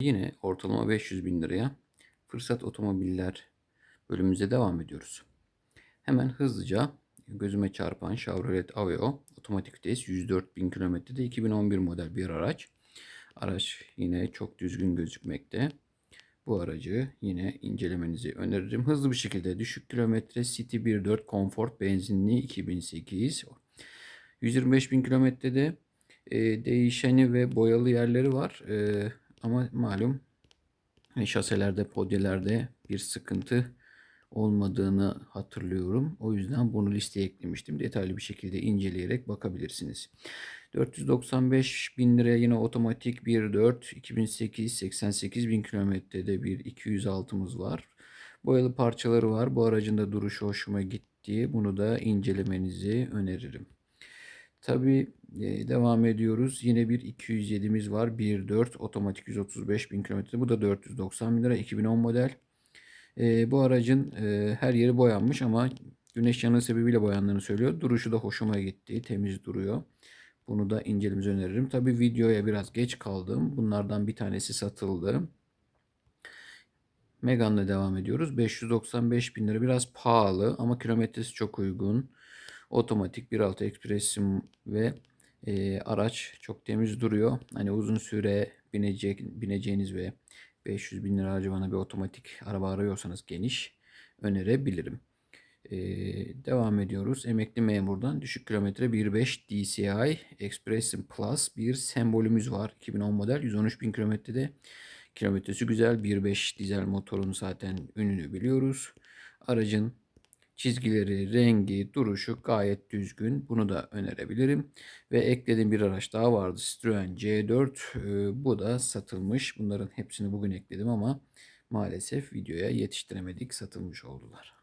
Yine ortalama 500 bin liraya fırsat otomobiller bölümümüze devam ediyoruz. Hemen hızlıca gözüme çarpan Chevrolet Aveo otomatik vites 104 bin kilometrede 2011 model bir araç. Araç yine çok düzgün gözükmekte. Bu aracı yine incelemenizi öneririm. Hızlı bir şekilde düşük kilometre City 1.4 Comfort benzinli 2008. 125 bin kilometrede e, değişeni ve boyalı yerleri var. E, ama malum hani şaselerde, podyelerde bir sıkıntı olmadığını hatırlıyorum. O yüzden bunu listeye eklemiştim. Detaylı bir şekilde inceleyerek bakabilirsiniz. 495 bin liraya yine otomatik 1.4 2008 88 bin kilometrede bir 206'mız var. Boyalı parçaları var. Bu aracın da duruşu hoşuma gitti. Bunu da incelemenizi öneririm. Tabi devam ediyoruz. Yine bir 207'miz var. 1.4 otomatik 135 bin kilometre. Bu da 490 bin lira. 2010 model. E, bu aracın e, her yeri boyanmış ama güneş yanığı sebebiyle boyandığını söylüyor. Duruşu da hoşuma gitti. Temiz duruyor. Bunu da incelememizi öneririm. Tabi videoya biraz geç kaldım. Bunlardan bir tanesi satıldı. Megane'la devam ediyoruz. 595 bin lira biraz pahalı ama kilometresi çok uygun. Otomatik 1.6 Express'im ve e, araç çok temiz duruyor. Hani uzun süre binecek, bineceğiniz ve 500 bin lira civarında bir otomatik araba arıyorsanız geniş önerebilirim. Ee, devam ediyoruz. Emekli memurdan düşük kilometre 1.5 DCI Expression Plus bir sembolümüz var. 2010 model 113 bin kilometrede. Kilometresi güzel. 1.5 dizel motorun zaten ününü biliyoruz. Aracın Çizgileri, rengi, duruşu gayet düzgün. Bunu da önerebilirim. Ve eklediğim bir araç daha vardı. Citroen C4. Ee, bu da satılmış. Bunların hepsini bugün ekledim ama maalesef videoya yetiştiremedik. Satılmış oldular.